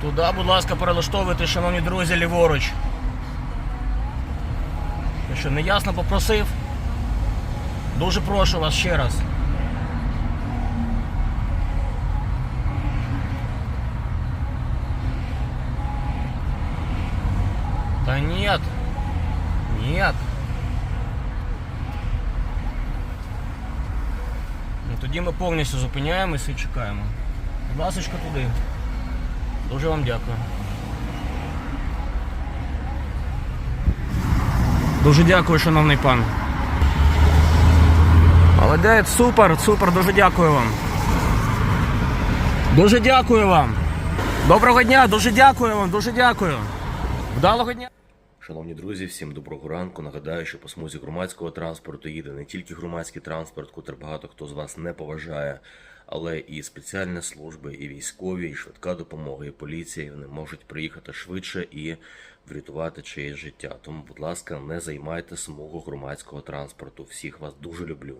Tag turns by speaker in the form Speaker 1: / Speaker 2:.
Speaker 1: Туди, будь ласка, перелаштовуйте, шановні друзі, ліворуч. Що, неясно попросив? Дуже прошу вас ще раз. Да нет. Нет. Ну тоді ми повністю зупиняємося і чекаємо. Ласочка туди. Дуже вам дякую. Дуже дякую, шановний пан. Молодець, супер, супер, дуже дякую вам. Дуже дякую вам. Доброго дня, дуже дякую вам, дуже дякую. Вдалого дня.
Speaker 2: Шановні друзі, всім доброго ранку. Нагадаю, що по смузі громадського транспорту їде не тільки громадський транспорт, котрий багато хто з вас не поважає, але і спеціальні служби, і військові, і швидка допомога, і поліція. Вони можуть приїхати швидше і врятувати чиєсь життя. Тому, будь ласка, не займайте смугу громадського транспорту. Всіх вас дуже люблю.